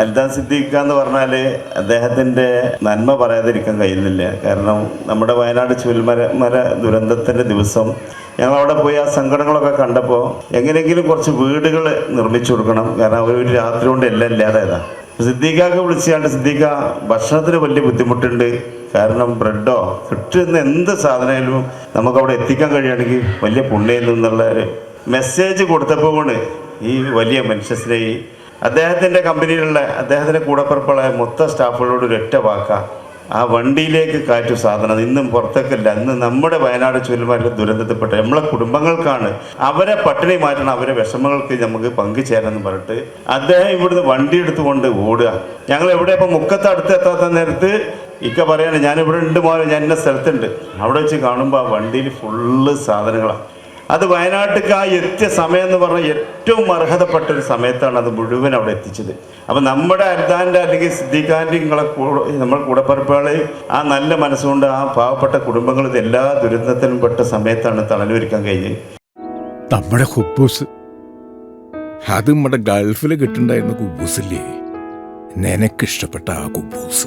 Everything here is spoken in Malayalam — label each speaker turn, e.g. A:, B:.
A: അൽദാൻ സിദ്ദീഖ് എന്ന് പറഞ്ഞാൽ അദ്ദേഹത്തിന്റെ നന്മ പറയാതിരിക്കാൻ കഴിയുന്നില്ല. കാരണം നമ്മുടെ വയനാട് ചുൽമര മര ദുരന്തത്തിന്റെ ദിവസം ഞങ്ങൾ അവിടെ പോയി ആ സങ്കടങ്ങളൊക്കെ കണ്ടപ്പോൾ എങ്ങനെയെങ്കിലും കുറച്ച് വീടുകൾ നിർമ്മിച്ചു കൊടുക്കണം. കാരണം ഒരു രാത്രി കൊണ്ട് എല്ലാം ഇല്ലാതായതാ. സിദ്ദീഖാക്ക് വിളിച്ചാണ്ട് സിദ്ദീഖ ഭക്ഷണത്തിന് വലിയ ബുദ്ധിമുട്ടുണ്ട്. കാരണം ബ്രെഡോ കിട്ടുന്ന എന്ത് സാധനമായാലും നമുക്ക് അവിടെ എത്തിക്കാൻ കഴിയുകയാണെങ്കിൽ വലിയ പുണ്യം എന്നുള്ള ഒരു മെസ്സേജ് കൊടുത്തപ്പോൾ ഈ വലിയ മനുഷ്യസ്നേഹി അദ്ദേഹത്തിന്റെ കമ്പനിയിലുള്ള അദ്ദേഹത്തിന്റെ കൂടപ്പുറപ്പുള്ള മൊത്ത സ്റ്റാഫുകളോട് ഒരൊറ്റ വാക്ക. ആ വണ്ടിയിലേക്ക് കാറ്റു സാധനം. ഇന്നും പുറത്തേക്കല്ല. ഇന്ന് നമ്മുടെ വയനാട് ചുരുമാരിൽ ദുരന്തത്തിൽപ്പെട്ട നമ്മളെ കുടുംബങ്ങൾക്കാണ്. അവരെ പട്ടിണി മാറ്റണം അവരെ വിഷമങ്ങൾക്ക് നമുക്ക് പങ്കുചേരാന്ന് പറഞ്ഞിട്ട് അദ്ദേഹം ഇവിടുന്ന് വണ്ടി എടുത്തുകൊണ്ട് ഓടുക. ഞങ്ങൾ എവിടെ ഇപ്പം മുക്കത്ത് അടുത്ത് എത്താത്ത നേരത്ത് ഇക്ക പറയാണ് ഞാനിവിടെ ഉണ്ട് മോനെ ഞാൻ ഇന്ന സ്ഥലത്തുണ്ട്. അവിടെ വെച്ച് കാണുമ്പോൾ ആ വണ്ടിയിൽ ഫുള്ള് സാധനങ്ങളാണ് അത് വയനാട്ടിലേക്ക് ആ എത്തിയ സമയം എന്ന് പറഞ്ഞാൽ ഏറ്റവും അർഹതപ്പെട്ട ഒരു സമയത്താണ് അത് മുഴുവൻ അവിടെ എത്തിച്ചത്. അപ്പം നമ്മുടെ അർദാന്റെ അല്ലെങ്കിൽ സിദ്ധിക്കാന്റെ നിങ്ങളെ കൂടെ നമ്മൾ കൂടപ്പറപ്പുകളെ ആ നല്ല മനസ്സുകൊണ്ട് ആ പാവപ്പെട്ട കുടുംബങ്ങൾ ഇത് എല്ലാ ദുരന്തത്തിലും പെട്ട സമയത്താണ് തണലൊരുക്കാൻ കഴിഞ്ഞത്.
B: നമ്മുടെ ഹുബൂസ് അത് നമ്മുടെ ഗൾഫിൽ കിട്ടുണ്ടായിരുന്ന കുബൂസില്ലേ? നിനക്കിഷ്ടപ്പെട്ട ആ കുബൂസ്.